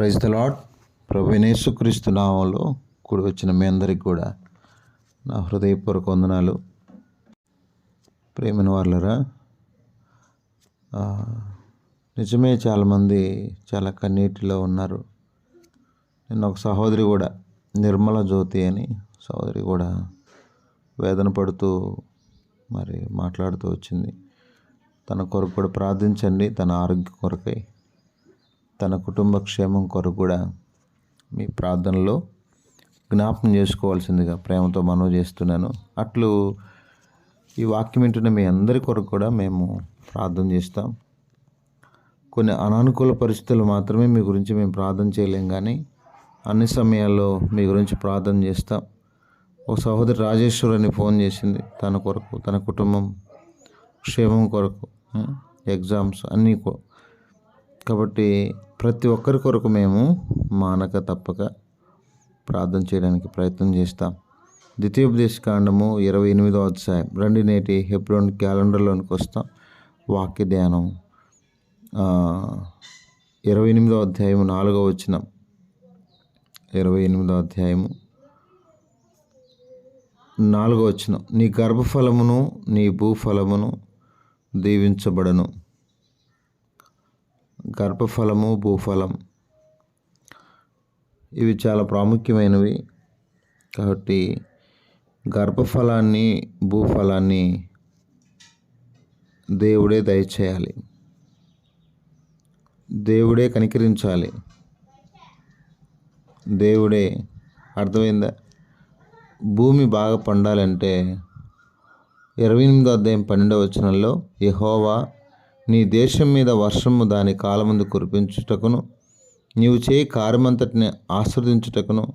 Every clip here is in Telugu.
ప్రైజ్ ద లాడ్ ప్రభు యేసుక్రీస్తు నామంలో కూడి వచ్చిన మీ అందరికి కూడా నా హృదయపూర్వక వందనాలు. ప్రేమిన వాళ్ళరా నిజమే చాలామంది చాలా కన్నీటిలో ఉన్నారు. నిన్న ఒక సహోదరి కూడా నిర్మల జ్యోతి అని సహోదరి కూడా వేదన పడుతూ మరి మాట్లాడుతూ వచ్చింది. తన కొరకు కూడా ప్రార్థించండి తన ఆరోగ్య కొరకై. తన కుటుంబ క్షేమం కొరకు కూడా మీ ప్రార్థనలో జ్ఞాపకం చేసుకోవాల్సిందిగా ప్రేమతో మనవి చేస్తున్నాను. అట్లు ఈ వాక్యం వింటున్న మీ అందరి కొరకు కూడా మేము ప్రార్థన చేస్తాం. కొన్ని అనానుకూల పరిస్థితులు మాత్రమే మీ గురించి మేము ప్రార్థన చేయలేం కానీ అన్ని సమయాల్లో మీ గురించి ప్రార్థన చేస్తాం. ఒక సహోదరి రాజేశ్వరుని ఫోన్ చేసింది తన కొరకు తన కుటుంబం క్షేమం కొరకు ఎగ్జామ్స్ అన్నీ కాబట్టి ప్రతి ఒక్కరి కొరకు మేము మానక తప్పక ప్రార్థన చేయడానికి ప్రయత్నం చేస్తాం. ద్వితీయోపదేశ కాండము ఇరవై ఎనిమిదో అధ్యాయం. రెండు నేటి హెబ్రోన్ క్యాలెండర్లోనికి వస్తాం. వాక్య ధ్యానం. ఇరవై ఎనిమిదో అధ్యాయము నాలుగో వచ్చిన ఇరవై ఎనిమిదో అధ్యాయము నాలుగో వచ్చిన నీ గర్భఫలమును నీ భూఫలమును దీవించబడను. గర్భఫలము భూఫలం. ఇవి చాలా ప్రాముఖ్యమైనవి. కాబట్టి గర్భఫలాన్ని భూఫలాన్ని దేవుడే దయచేయాలి. దేవుడే కనికరించాలి. దేవుడే అర్థమైందా? భూమి బాగా పండాలంటే ఇరవై ఎనిమిదో అధ్యాయం పన్నెండవ వచనంలో యహోవా నీ దేశం మీద వర్షము దాని కాలమందు కురిపించుటకును నీవు చేయి కార్యమంతటిని ఆస్వాదించుటకును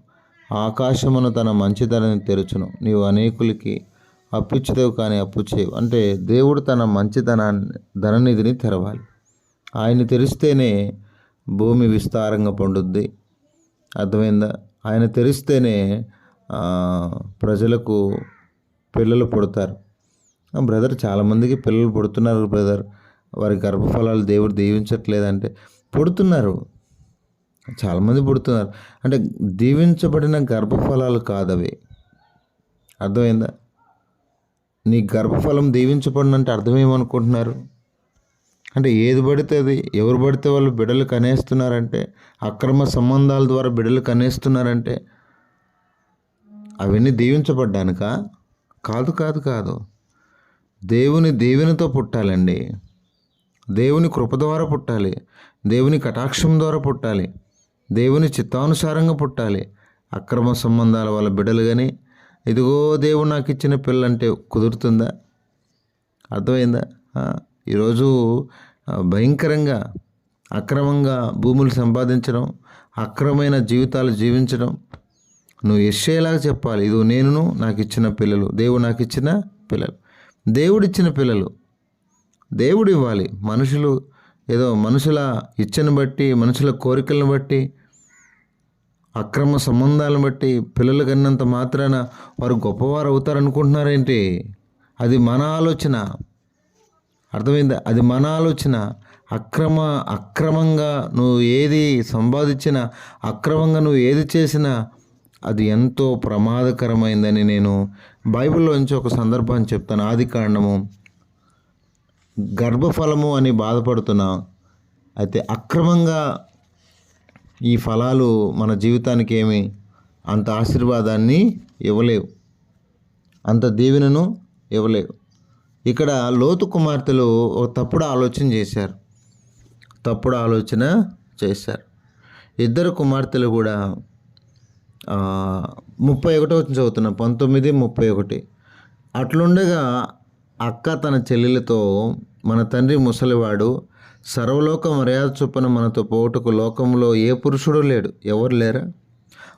ఆకాశమును తన మంచితనని తెరుచును. నీవు అనేకులకి అప్పిచ్చుదేవు కానీ అప్పు చేయవు. అంటే దేవుడు తన మంచితనాన్ని ధననిధిని తెరవాలి. ఆయన తెరిస్తేనే భూమి విస్తారంగా పండుద్ది. అర్థమైందా? ఆయన తెరిస్తేనే ప్రజలకు పిల్లలు పుడతారు. ఆ, బ్రదర్ చాలామందికి పిల్లలు పుడుతున్నారు బ్రదర్. వారి గర్భఫలాలు దేవుడు దీవించట్లేదంటే పుడుతున్నారు. చాలామంది పుడుతున్నారు. అంటే దీవించబడిన గర్భఫలాలు కాదవి. అర్థమైందా? నీ గర్భఫలం దీవించబడినంటే అర్థమేమనుకుంటున్నారు? అంటే ఏది పడితే అది ఎవరు పడితే వాళ్ళు బిడ్డలు కనేస్తున్నారంటే అక్రమ సంబంధాల ద్వారా బిడ్డలు కనేస్తున్నారంటే అవన్నీ దీవించబడ్డానుక? కాదు కాదు కాదు. దేవుని దీవెనతో పుట్టాలండి. దేవుని కృప ద్వారా పుట్టాలి. దేవుని కటాక్షం ద్వారా పుట్టాలి. దేవుని చిత్తానుసారంగా పుట్టాలి. అక్రమ సంబంధాల వల్ల బిడలు కానీ ఇదిగో దేవుడు నాకు ఇచ్చిన పిల్లంటే కుదురుతుందా? అర్థమైందా? ఈరోజు భయంకరంగా అక్రమంగా భూములు సంపాదించడం అక్రమైన జీవితాలు జీవించడం నువ్వు ఎస్సేలాగా చెప్పాలి. ఇది నేను నాకు ఇచ్చిన పిల్లలు. దేవుడు నాకు ఇచ్చిన పిల్లలు. దేవుడిచ్చిన పిల్లలు. దేవుడు ఇవ్వాలి మనుషులు ఏదో మనుషుల ఇచ్చను బట్టి మనుషుల కోరికలను బట్టి అక్రమ సంబంధాలను బట్టి పిల్లలు కన్నంత మాత్రాన వారు గొప్పవారు అవుతారు అనుకుంటున్నారేంటి అది మన ఆలోచన. అర్థమైందా? అది మన ఆలోచన. అక్రమ అక్రమంగా నువ్వు ఏది సంపాదించినా అక్రమంగా నువ్వు ఏది చేసినా అది ఎంతో ప్రమాదకరమైందని నేను బైబిల్లోంచి ఒక సందర్భాన్ని చెప్తాను. ఆది కాండము గర్భఫలము అని బాధపడుతున్నాం అయితే అక్రమంగా ఈ ఫలాలు మన జీవితానికి ఏమి అంత ఆశీర్వాదాన్ని ఇవ్వలేవు. అంత దీవెనను ఇవ్వలేవు. ఇక్కడ లోతు కుమార్తెలు ఒక తప్పుడు ఆలోచన చేశారు. తప్పుడు ఆలోచన చేశారు. ఇద్దరు కుమార్తెలు కూడా ముప్పై ఒకటో చదువుతున్నా పంతొమ్మిది ముప్పై ఒకటి. అట్లుండగా అక్క తన చెల్లెలతో మన తండ్రి ముసలివాడు సర్వలోక మర్యాద చొప్పున మనతో పోటుకు లోకంలో ఏ పురుషుడు లేడు. ఎవరు లేరా?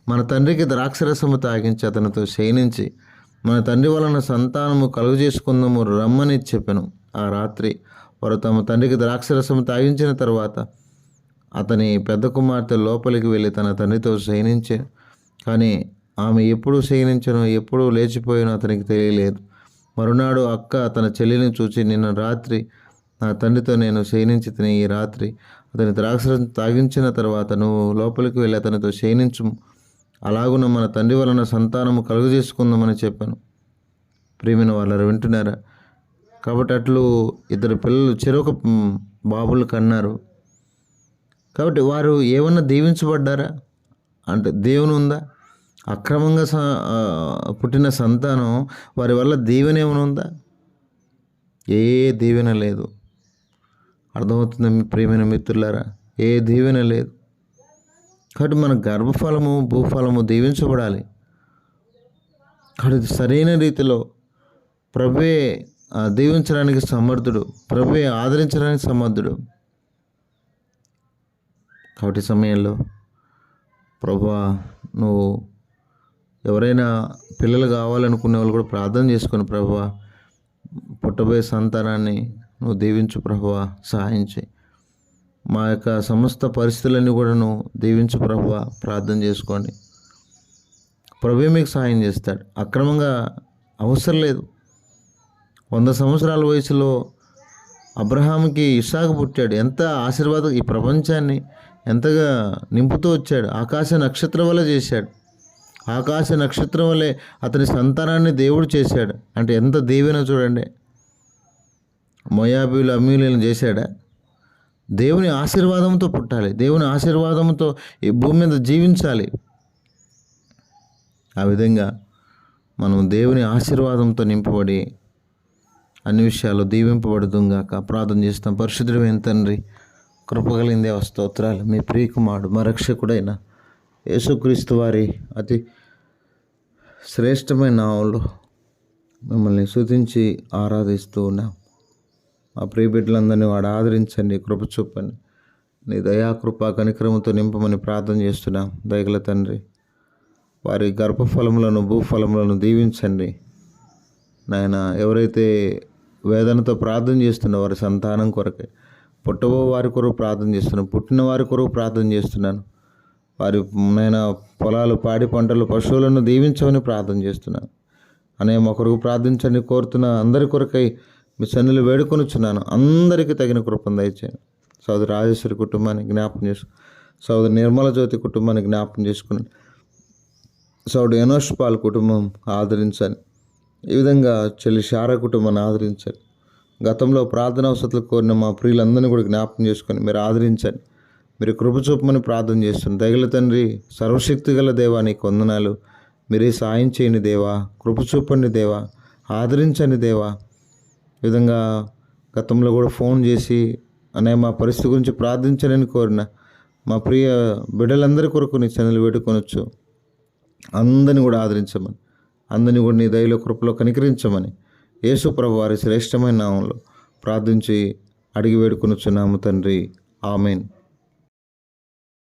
మన తండ్రికి ద్రాక్షరసము తాగించి అతనితో శయనించి మన తండ్రి వలన సంతానము కలుగు చేసుకుందాము రమ్మని చెప్పాను. ఆ రాత్రి వారు తమ తండ్రికి ద్రాక్షరసము తాగించిన తర్వాత అతని పెద్ద కుమార్తె లోపలికి వెళ్ళి తన తండ్రితో శయనించే కానీ ఆమె ఎప్పుడు శయనించను ఎప్పుడు లేచిపోయినో అతనికి తెలియలేదు. మరునాడు అక్క తన చెల్లిని చూచి నిన్న రాత్రి నా తండ్రితో నేను శయనించి తిని ఈ రాత్రి అతని ద్రాక్షరసం తాగించిన తర్వాత నువ్వు లోపలికి వెళ్ళి అతనితో శయనించు. అలాగున మన తండ్రి వలన సంతానము కలుగజేసుకుందామని చెప్పాను. ప్రేమిన వాళ్ళు వింటున్నారా? కాబట్టి అట్లు ఇద్దరు పిల్లలు చెరొక బాబులు కన్నారు. కాబట్టి వారు ఏమన్నా దీవించబడ్డారా? అంటే దేవుని ఉందా? అక్రమంగా స పుట్టిన సంతానం వారి వల్ల దీవెన ఏమైనా ఉందా? ఏ దీవెన లేదు. అర్థమవుతుంది మీ ప్రియమైన మిత్రులారా? ఏ దీవెన లేదు. కాబట్టి మన గర్భఫలము భూఫలము దీవించబడాలి. కాబట్టి సరైన రీతిలో ప్రభే దీవించడానికి సమర్థుడు. ప్రభే ఆదరించడానికి సమర్థుడు. కాబట్టి సమయంలో ప్రభా నువ్వు ఎవరైనా పిల్లలు కావాలనుకునే వాళ్ళు కూడా ప్రార్థన చేసుకుని ప్రభా పుట్టబోయే సంతానాన్ని నువ్వు దీవించు ప్రభువా సహాయం చేయి. మా యొక్క సమస్త పరిస్థితులన్నీ కూడా నువ్వు దీవించు ప్రభువా ప్రార్థన చేసుకోండి. ప్రభు మీకు సహాయం చేస్తాడు. అక్రమంగా అవసరం లేదు. వంద సంవత్సరాల వయసులో అబ్రహాంకి ఇషాకు పుట్టాడు. ఎంత ఆశీర్వాదం ఈ ప్రపంచాన్ని ఎంతగా నింపుతూ వచ్చాడు. ఆకాశ నక్షత్రం వల్ల చేశాడు. ఆకాశ నక్షత్రం వలె అతని సంతానాన్ని దేవుడు చేశాడు. అంటే ఎంత దీవెన చూడండి. మొయాబీలు అమ్మీలను చేశాడా? దేవుని ఆశీర్వాదంతో పుట్టాలి. దేవుని ఆశీర్వాదంతో ఈ భూమి మీద జీవించాలి. ఆ విధంగా మనం దేవుని ఆశీర్వాదంతో నింపబడి అన్ని విషయాలు దీవింపబడుతుంగాక ప్రార్థన చేస్తాం. పరిశుద్ధుడైన తండ్రి కృపగలిందే స్తోత్రాలు. మీ ప్రియకుమారుడు మా రక్షకుడైన యేసుక్రీస్తు వారి అతి శ్రేష్టమైన నామంలో మిమ్మల్ని శుతించి ఆరాధిస్తూ ఉన్నాం. మా ప్రియ బిడ్డలందరినీ వాడు ఆదరించండి కృప చూపండి. నీ దయాకృప కనిక్రమంతో నింపమని ప్రార్థన చేస్తున్నాం. దయగల తండ్రి వారి గర్భఫలములను భూఫలములను దీవించండి. నాయన ఎవరైతే వేదనతో ప్రార్థన చేస్తున్న వారి సంతానం కొరకే పుట్టబో వారి కొరకు ప్రార్థన చేస్తున్నాను పుట్టిన వారి కొరకు ప్రార్థన చేస్తున్నాను. వారి నేను పొలాలు పాడి పంటలు పశువులను దీవించమని ప్రార్థన చేస్తున్నాను. అనే ఒకరికి ప్రార్థించని ప్రార్థించండి కోరుతున్న అందరి కొరకై మీ సన్నిలు వేడుకొనిచున్నాను. అందరికీ తగిన కృపను దయచేయండి. సోదరు రాజేశ్వరి కుటుంబాన్ని జ్ఞాపకం చేసుకు సోదరు నిర్మల జ్యోతి కుటుంబాన్ని జ్ఞాపకం చేసుకుని సోదరు ఎనోష్ పాల్ కుటుంబం ఆదరించండి. ఈ విధంగా చెల్లి శార కుటుంబాన్ని ఆదరించండి. గతంలో ప్రార్థన అవసరాలు కోరిన మా ప్రియులందరినీ కూడా జ్ఞాపకం చేసుకొని మీరు ఆదరించండి. మీరు కృప చూపమని ప్రార్థన చేస్తున్నాను దగల తండ్రి సర్వశక్తి గల దేవా నీకు వందనాలు. మీరే సాయం చేయని దేవా కృప చూపండి దేవా ఆదరించండి దేవా. విధంగా గతంలో కూడా ఫోన్ చేసి అనే మా పరిస్థితి గురించి ప్రార్థించాలని కోరిన మా ప్రియ బిడ్డలందరి కొరకు నీ చనులు పెట్టుకొనొచ్చు అందరిని కూడా ఆదరించమని అందరిని కూడా నీ దయలో కృపలో కనికరించమని యేసు ప్రభు వారి శ్రేష్టమైన నామంలో ప్రార్థించి అడిగి వేడుకొనుచున్నాము తండ్రి. ఆమెన్.